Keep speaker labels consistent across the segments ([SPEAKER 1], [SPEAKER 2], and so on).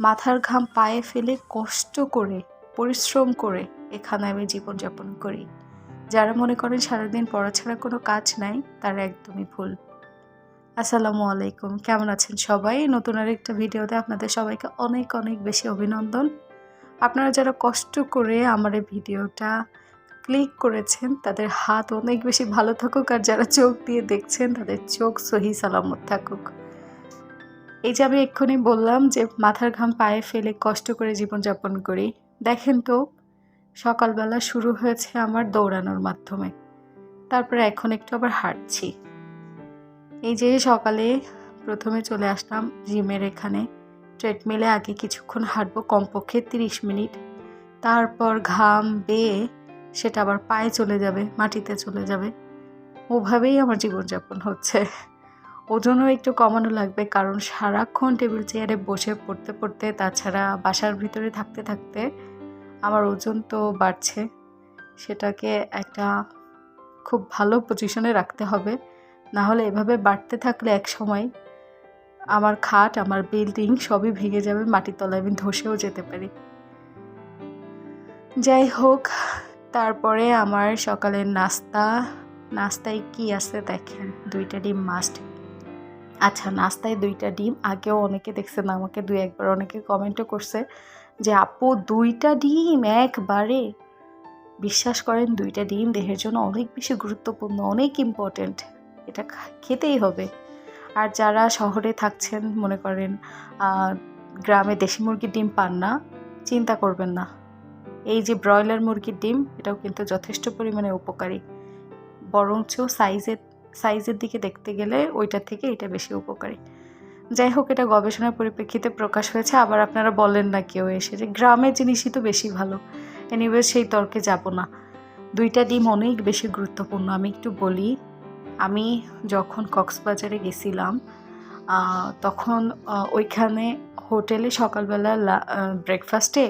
[SPEAKER 1] মাথার ঘাম পায়ে ফেলে কষ্ট করে, পরিশ্রম করে এখানে আমি জীবনযাপন করি। যারা মনে করেন সারাদিন পড়া ছাড়া কোনো কাজ নাই, তারা একদমই ভুল। আসসালামু আলাইকুম। কেমন আছেন সবাই? নতুন আরেকটা ভিডিওতে আপনাদের সবাইকে অনেক অনেক বেশি অভিনন্দন। আপনারা যারা কষ্ট করে আমার এই ভিডিওটা ক্লিক করেছেন, তাদের হাত অনেক বেশি ভালো থাকুক, আর যারা চোখ দিয়ে দেখছেন, তাদের চোখ সহি সালামত থাকুক। এই যে আমি এক্ষুনি বললাম যে মাথার ঘাম পায়ে ফেলে কষ্ট করে জীবনযাপন করি, দেখেন তো, সকালবেলা শুরু হয়েছে আমার দৌড়ানোর মাধ্যমে। তারপরে এখন একটু আবার হাঁটছি। এই যে সকালে প্রথমে চলে আসলাম জিমের এখানে। ট্রেডমিলে আগে কিছুক্ষণ হাঁটবো, কমপক্ষে তিরিশ মিনিট। তারপর ঘাম বেয়ে সেটা আবার পায়ে চলে যাবে, মাটিতে চলে যাবে। ওভাবেই আমার জীবনযাপন হচ্ছে। ওজনও একটু কমানো লাগবে, কারণ সারাক্ষণ টেবিল চেয়ারে বসে পড়তে পড়তে, তাছাড়া বাসার ভিতরে থাকতে থাকতে আমার ওজন তো বাড়ছে। সেটাকে একটা খুব ভালো পজিশনে রাখতে হবে। না হলে এভাবে বাড়তে থাকলে এক সময় আমার খাট, আমার বিল্ডিং সবই ভেঙে যাবে, মাটির তলায় আমি ধসেও যেতে পারি। যাই হোক, তারপরে আমার সকালের নাস্তা। নাস্তায় কি আছে দেখেন? দুইটা ডিম মাস্ট আচ্ছা নাস্তায় দুইটা ডিম। আগেও অনেকে দেখছেন আমাকে দুই একবার অনেকে কমেন্টও করছে যে, আপু, দুইটা ডিম একবারে? বিশ্বাস করেন, দুইটা ডিম দেহের জন্য অনেক বেশি গুরুত্বপূর্ণ, অনেক ইম্পর্ট্যান্ট এটা খেতেই হবে। আর যারা শহরে থাকছেন, মনে করেন গ্রামে দেশি মুরগির ডিম পান না, চিন্তা করবেন না। এই যে ব্রয়লার মুরগির ডিম, এটাও কিন্তু যথেষ্ট পরিমাণে উপকারী। বরঞ্চ সাইজের সাইজের দিকে দেখতে গেলে ওইটার থেকে এটা বেশি উপকারী। যাই হোক, এটা গবেষণার পরিপ্রেক্ষিতে প্রকাশ হয়েছে, আবার আপনারা বলেন না কেউ এসে যে গ্রামের জিনিসই তো বেশি ভালো। এনিওয়ে সেই তর্কে যাব না। দুইটা ডিম অনেক বেশি গুরুত্বপূর্ণ, আমি একটু বলি। আমি যখন কক্সবাজারে গেছিলাম তখন ওইখানে হোটেলে সকালবেলা ব্রেকফাস্টে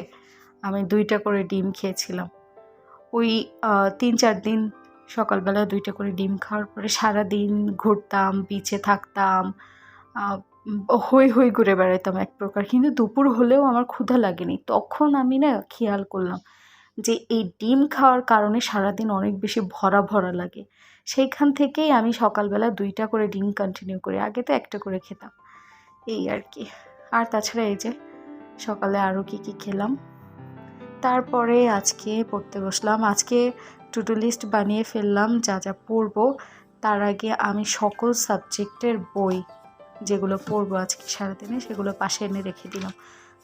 [SPEAKER 1] আমি দুইটা করে ডিম খেয়েছিলাম। ওই তিন চার দিন সকালবেলা দুইটা করে ডিম খাওয়ার পরে সারা দিন ঘুরতাম বিচে থাকতাম হই হই ঘুরে বেড়াইতাম এক প্রকার। কিন্তু দুপুর হলেও আমার ক্ষুধা লাগেনি। তখন আমি না খেয়াল করলাম যে এই ডিম খাওয়ার কারণে সারাদিন অনেক বেশি ভরা ভরা লাগে। সেইখান থেকেই আমি সকালবেলা দুইটা করে ডিম কন্টিনিউ করি আগে তো একটা করে খেতাম। এই আর কি। আর তাছাড়া এই যে সকালে আরও কী কী খেলাম? তারপরে আজকে পড়তে বসলাম। আজকে টুডু লিস্ট বানিয়ে ফেললাম, যা যা পড়ব, তার আগে আমি সকল সাবজেক্টের বই যেগুলো পড়ব আজকে সারাদিনে, সেগুলো পাশে এনে রেখে দিলাম।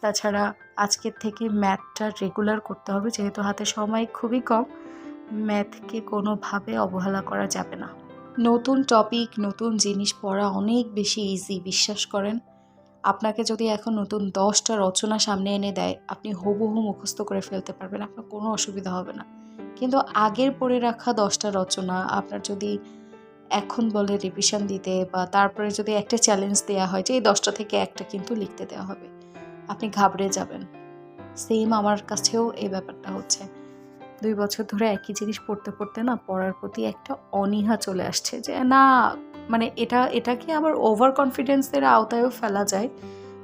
[SPEAKER 1] তাছাড়া আজকের থেকে ম্যাথটা রেগুলার করতে হবে, যেহেতু হাতে সময় খুবই কম, ম্যাথকে কোনোভাবে অবহেলা করা যাবে না। নতুন টপিক নতুন জিনিস পড়া অনেক বেশি ইজি বিশ্বাস করেন। আপনাকে যদি এখন নতুন দশটা রচনা সামনে এনে দেয়, আপনি হুবহু মুখস্থ করে ফেলতে পারবেন, আপনার কোনো অসুবিধা হবে না। কিন্তু আগের পড়ে রাখা দশটা রচনা আপনার যদি এখন বলে রিভিশন দিতে বা তারপরে যদি একটা চ্যালেঞ্জ দেওয়া হয় যে এই দশটা থেকে একটা কিন্তু লিখতে দেওয়া হবে, আপনি ঘাবড়ে যাবেন। সেম আমার কাছেও এই ব্যাপারটা হচ্ছে। দুই বছর ধরে একই জিনিস পড়তে পড়তে না পড়ার প্রতি একটা অনীহা চলে আসছে যে না মানে এটা এটাকে আবার ওভার কনফিডেন্সের আওতায়ও ফেলা যায়?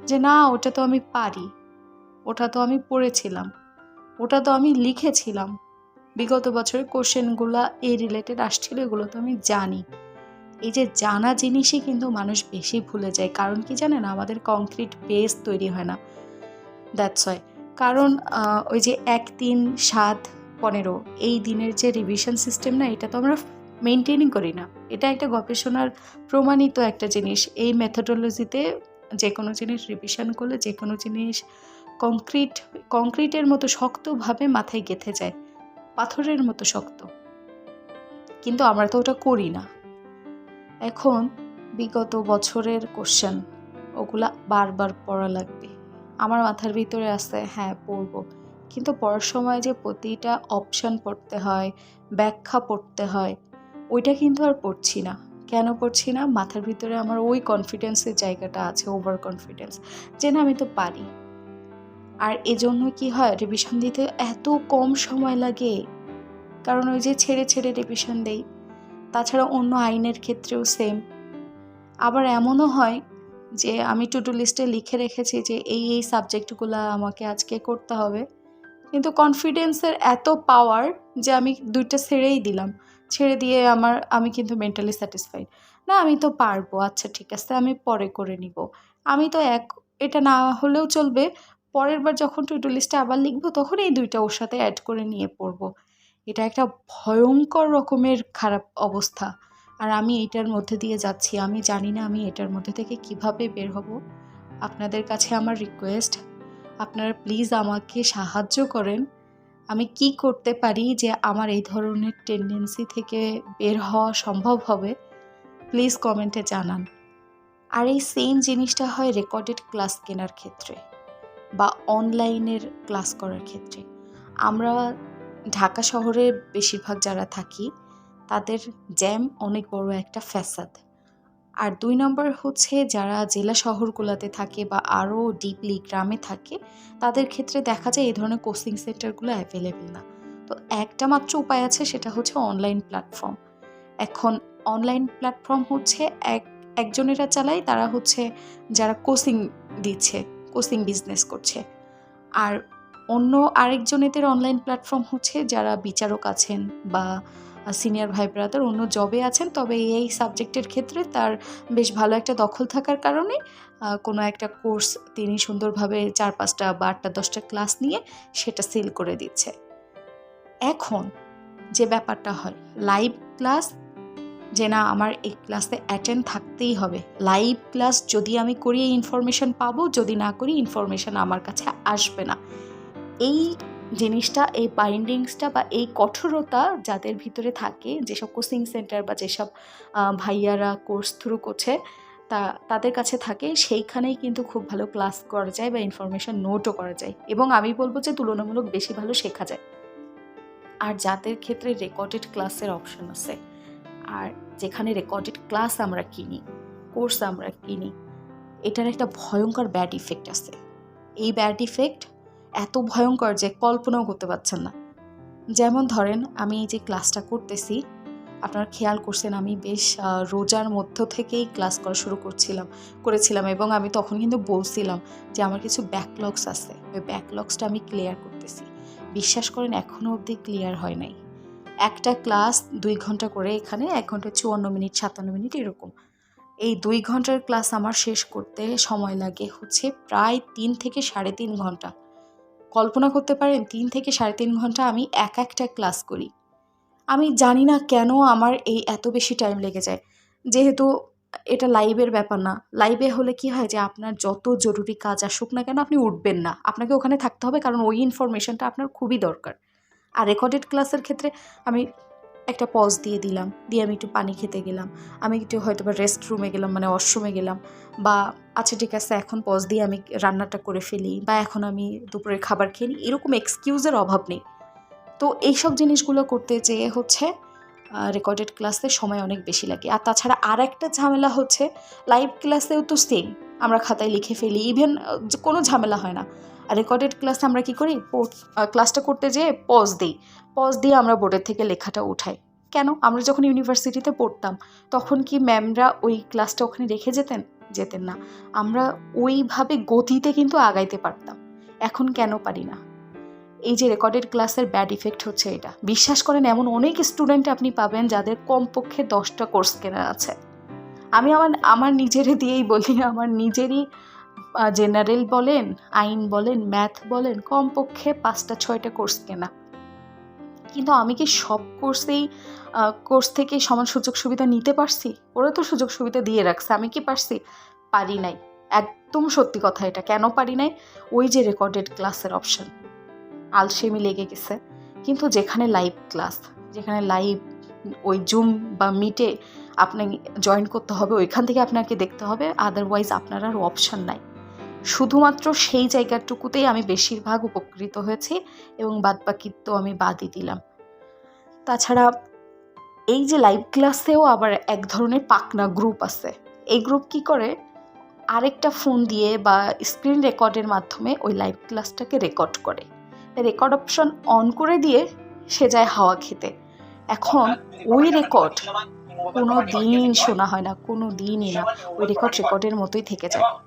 [SPEAKER 1] যে না, ওটা তো আমি পারি, ওটা তো আমি পড়েছিলাম, ওটা তো আমি লিখেছিলাম। বিগত বছরের কোশ্চেনগুলো এই রিলেটেড আসছিল, এগুলো তো আমি জানি। এই যে জানা জিনিসই কিন্তু মানুষ বেশি ভুলে যায়, কারণ কি জানেন? আমাদের কংক্রিট বেস তৈরি হয় না। দ্যাটস ওয়াই কারণ ওই যে এক, তিন, সাত, পনেরো, এই দিনের যে রিভিশন সিস্টেম না, এটা তো আমরা মেনটেনই করি না। এটা একটা গবেষণার প্রমাণিত একটা জিনিস। এই মেথোডোলজিতে যে কোনো জিনিস রিভিশন করলে যে কোনো জিনিস কংক্রিট কংক্রিটের মতো শক্তভাবে মাথায় গেঁথে যায়। পাথরের মতো শক্ত। কিন্তু আমরা তো ওটা করি না। এখন বিগত বছরের কোশ্চেন ওগুলা বারবার পড়া লাগবে। আমার মাথার ভিতরে আছে হ্যাঁ পড়ব। কিন্তু পড়ার সময় যে প্রতিটা অপশান পড়তে হয়, ব্যাখ্যা পড়তে হয়, ওইটা কিন্তু আর পড়ছি না। কেন পড়ছি না? মাথার ভিতরে আমার ওই কনফিডেন্সের জায়গাটা আছে ওভার কনফিডেন্স যে না আমি তো পারি। আর এজন্য কি হয় রিভিশন দিতে এত কম সময় লাগে? কারণ ওই যে ছেড়ে ছেড়ে রিভিশন দেই। তাছাড়া অন্য আইনের ক্ষেত্রেও সেম আবার এমনও হয় যে, আমি টু ডু লিস্টে লিখে রেখেছি যে, এই এই সাবজেক্টগুলো আমাকে আজকে করতে হবে। কিন্তু কনফিডেন্সের এত পাওয়ার যে, আমি দুইটা ছেড়েই দিলাম। ছেড়ে দিয়ে আমার, আমি কিন্তু মেন্টালি স্যাটিসফাইড না, আমি তো পারব আচ্ছা ঠিক আছে, আমি পরে করে নিব। আমি তো এক, এটা না হলেও চলবে। পরের বার যখন টু ডু লিস্টে আবার লিখব, তখন এই দুইটা ওর সাথে অ্যাড করে নিয়ে পড়ব। এটা একটা ভয়ঙ্কর রকমের খারাপ অবস্থা। আর আমি এটার মধ্যে দিয়ে যাচ্ছি। আমি জানি না আমি এটার মধ্যে থেকে কীভাবে বের হব। আপনাদের কাছে আমার রিকোয়েস্ট আপনারা প্লিজ আমাকে সাহায্য করেন। আমি কি করতে পারি যে আমার এই ধরনের টেন্ডেন্সি থেকে বের হওয়া সম্ভব হবে? প্লিজ কমেন্টে জানান। আর এই সেম জিনিসটা হয় রেকর্ডেড ক্লাস কেনার ক্ষেত্রে। বা অনলাইনের ক্লাস করার ক্ষেত্রে। আমরা ঢাকা শহরে বেশিরভাগ যারা থাকি, তাদের জ্যাম অনেক বড় একটা ফ্যাসাদ আর দুই নম্বর হচ্ছে যারা জেলা শহরগুলোতে থাকে বা আরও ডিপলি গ্রামে থাকে, তাদের ক্ষেত্রে দেখা যায় এই ধরনের কোচিং সেন্টারগুলো অ্যাভেলেবেল না। তো একটা মাত্র উপায় আছে, সেটা হচ্ছে অনলাইন প্ল্যাটফর্ম এখন অনলাইন প্ল্যাটফর্ম হচ্ছে এক, একজনেরা চালায়, তারা হচ্ছে যারা কোচিং দিচ্ছে। কোচিং বিজনেস করছে। আর অন্য আরেকজনেদের অনলাইন প্ল্যাটফর্ম হচ্ছে যারা বিচারক আছেন বা সিনিয়র ভাই ব্রাদার অন্য জবে আছেন, তবে এই সাবজেক্টের ক্ষেত্রে তার বেশ ভালো একটা দখল থাকার কারণে কোনো একটা কোর্স তিনি সুন্দরভাবে চার পাঁচটা বা আটটা দশটা ক্লাস নিয়ে সেটা সেল করে দিচ্ছে। এখন যে ব্যাপারটা হয় লাইভ ক্লাস যে না, আমার এই ক্লাসে অ্যাটেন্ড থাকতেই হবে। লাইভ ক্লাস যদি আমি করি ইনফরমেশন পাবো, যদি না করি ইনফরমেশন আমার কাছে আসবে না। এই জিনিসটা, এই বাইন্ডিংসটা বা এই কঠোরতা যাদের ভিতরে থাকে যেসব কোচিং সেন্টার বা যেসব ভাইয়ারা কোর্স থ্রু করছে, তা, তাদের কাছে থাকে, সেইখানেই কিন্তু খুব ভালো ক্লাস করা যায় বা ইনফরমেশন নোটও করা যায়। এবং আমি বলব যে, তুলনামূলক বেশি ভালো শেখা যায়। আর যাদের ক্ষেত্রে রেকর্ডেড ক্লাসের অপশন আছে আর যেখানে রেকর্ডেড ক্লাস আমরা কিনি কোর্স আমরা কিনি, এটার একটা ভয়ঙ্কর ব্যাড ইফেক্ট আছে। এই ব্যাড ইফেক্ট এত ভয়ঙ্কর যে কল্পনাও করতে পারছেন না। যেমন ধরেন, আমি এই যে ক্লাসটা করতেছি, আপনারা খেয়াল করছেন আমি বেশ রোজার মধ্য থেকেই ক্লাস করা শুরু করছিলাম, করেছিলাম এবং আমি তখন কিন্তু বলছিলাম যে আমার কিছু ব্যাকলগস আছে। ওই ব্যাকলগসটা আমি ক্লিয়ার করতেছি। বিশ্বাস করেন এখনও অবধি ক্লিয়ার হয় নাই। একটা ক্লাস দুই ঘণ্টা করে এখানে, এক ঘণ্টা চুয়ান্ন মিনিট, সাতান্ন মিনিট এরকম। এই দুই ঘণ্টার ক্লাস আমার শেষ করতে সময় লাগে হচ্ছে প্রায় তিন থেকে সাড়ে তিন ঘণ্টা। কল্পনা করতে পারেন, তিন থেকে সাড়ে তিন ঘণ্টা আমি এক একটা ক্লাস করি। আমি জানি না কেন আমার এই এত বেশি টাইম লেগে যায়। যেহেতু এটা লাইভের ব্যাপার না। লাইভে হলে কি হয় যে আপনার যত জরুরি কাজ আসুক না কেন আপনি উঠবেন না। আপনাকে ওখানে থাকতে হবে কারণ ওই ইনফরমেশনটা আপনার খুবই দরকার। আর রেকর্ডেড ক্লাসের ক্ষেত্রে আমি একটা পজ দিয়ে দিলাম, দিয়ে আমি একটু পানি খেতে গেলাম। আমি একটু হয়তো বা রেস্ট রুমে গেলাম মানে ওয়াশরুমে গেলাম বা আচ্ছা ঠিক আছে, এখন পজ দিয়ে আমি রান্নাটা করে ফেলি বা এখন আমি দুপুরের খাবার খেয়ে নিই, এরকম এক্সকিউজের অভাব নেই। তো এইসব জিনিসগুলো করতে যেয়ে হচ্ছে রেকর্ডেড ক্লাসে সময় অনেক বেশি লাগে। আর তাছাড়া আর একটা ঝামেলা হচ্ছে লাইভ ক্লাসেও তো সেম আমরা খাতায় লিখে ফেলি ইভেন কোনো ঝামেলা হয় না। রেকর্ডেড ক্লাসে আমরা কি করি? ক্লাসটা করতে যেয়ে পজ দিই। পজ দিয়ে আমরা বোর্ডের থেকে লেখাটা উঠাই। কেন? আমরা যখন ইউনিভার্সিটিতে পড়তাম, তখন কি ম্যামরা ওই ক্লাসটা ওখানে রেখে যেতেন? যেতেন না। আমরা ওইভাবে গতিতে কিন্তু আগাইতে পারতাম। এখন কেন পারি না? এই যে রেকর্ডেড ক্লাসের ব্যাড ইফেক্ট হচ্ছে এটা। বিশ্বাস করেন, এমন অনেক স্টুডেন্ট আপনি পাবেন যাদের কমপক্ষে দশটা কোর্স কেনা আছে। আমি আমার আমার নিজেরে দিয়েই বলি, আমার নিজেরই জেনারেল বলেন, আইন বলেন, ম্যাথ বলেন, কমপক্ষে পাঁচটা, ছয়টা কোর্স কেনা। কিন্তু আমি কি সব কোর্সেই কোর্স থেকে সমান সুযোগ সুবিধা নিতে পারছি? ওরা তো সুযোগ সুবিধা দিয়ে রাখছে, আমি কি পারছি? পারি নাই। একদম সত্যি কথা এটা, কেন পারি নাই? ওই যে রেকর্ডেড ক্লাসের অপশন আলসেমি লেগে গেছে। কিন্তু যেখানে লাইভ ক্লাস যেখানে লাইভ ওই জুম বা মিটে আপনি জয়েন করতে হবে, ওইখান থেকে আপনাকে দেখতে হবে আদারওয়াইজ আপনার আর অপশান নাই। শুধুমাত্র সেই জায়গাটুকুতেই আমি বেশিরভাগ উপকৃত হয়েছি এবং বাদ বাকি তো আমি বাদই দিলাম। তাছাড়া এই যে লাইভ ক্লাসেও আবার এক ধরনের পাকনা গ্রুপ আছে। এই গ্রুপ কি করে? আরেকটা ফোন দিয়ে বা স্ক্রিন রেকর্ডের মাধ্যমে ওই লাইভ ক্লাসটাকে রেকর্ড করে। রেকর্ড অপশন অন করে দিয়ে সে যায় হাওয়া খেতে। এখন ওই রেকর্ড কোনো দিন শোনা হয় না, কোনো দিনই না। ওই রেকর্ড রেকর্ডের মতোই থেকে যায়।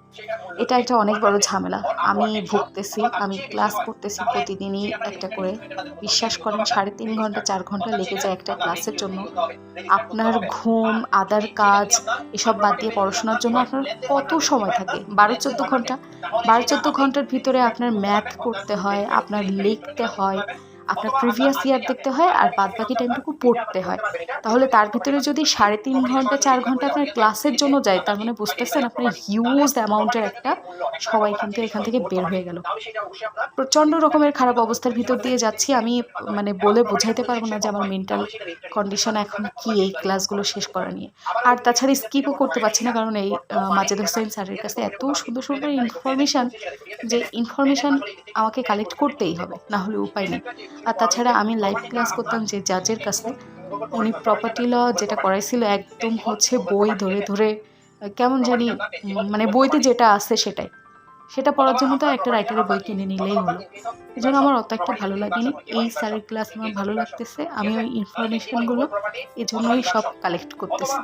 [SPEAKER 1] এটা একটা অনেক বড় ঝামেলা। আমি ভুগতেছি, আমি ক্লাস করতেছি প্রতিদিনই একটা করে। বিশ্বাস করেন, সাড়ে তিন ঘণ্টা, চার ঘণ্টা লেগে যায় একটা ক্লাসের জন্য। আপনার ঘুম, আদার কাজ, এসব বাদ দিয়ে পড়াশোনার জন্য আপনার কত সময় থাকে? বারো, চোদ্দ ঘণ্টা। বারো, চোদ্দ ঘণ্টার ভিতরে আপনার ম্যাথ করতে হয়, আপনার লিখতে হয় আপনার প্রিভিয়াস ইয়ার দেখতে হয় আর বাদ বাকি টাইমটুকু পড়তে হয়। তাহলে তার ভিতরে যদি সাড়ে তিন ঘণ্টা, চার ঘণ্টা আপনার ক্লাসের জন্য যায়, তার মানে বুঝতেছেন আপনার হিউজ অ্যামাউন্টের একটা সবাই কিন্তু এখান থেকে বের হয়ে গেল। প্রচণ্ড রকমের খারাপ অবস্থার ভিতর দিয়ে যাচ্ছি। আমি মানে বলে বোঝাইতে পারব না যে আমার মেন্টাল কন্ডিশন এখন কি এই ক্লাসগুলো শেষ করা নিয়ে। আর তাছাড়া স্কিপও করতে পারছি না কারণ এই মাজেদ হোসেন স্যারের কাছে এত সুন্দর সুন্দর ইনফরমেশান যে ইনফরমেশান আমাকে কালেক্ট করতেই হবে, না হলে উপায় নেই। আর তাছাড়া আমি লাইভ ক্লাস করতাম যে জাজের কাছে, উনি প্রপার্টি ল যেটা করাইছিল একদম হচ্ছে বই ধরে ধরে, কেমন জানি মানে বইতে যেটা আছে সেটাই। সেটা পড়ার জন্য তো একটা রাইটারের বই কিনে নিলেই হলো। এই জন্য আমার অত একটা ভালো লাগেনি। এই স্যারের ক্লাস আমার ভালো লাগতেছে, আমি ওই ইনফরমেশনগুলো জন্যই সব কালেক্ট করতেছি।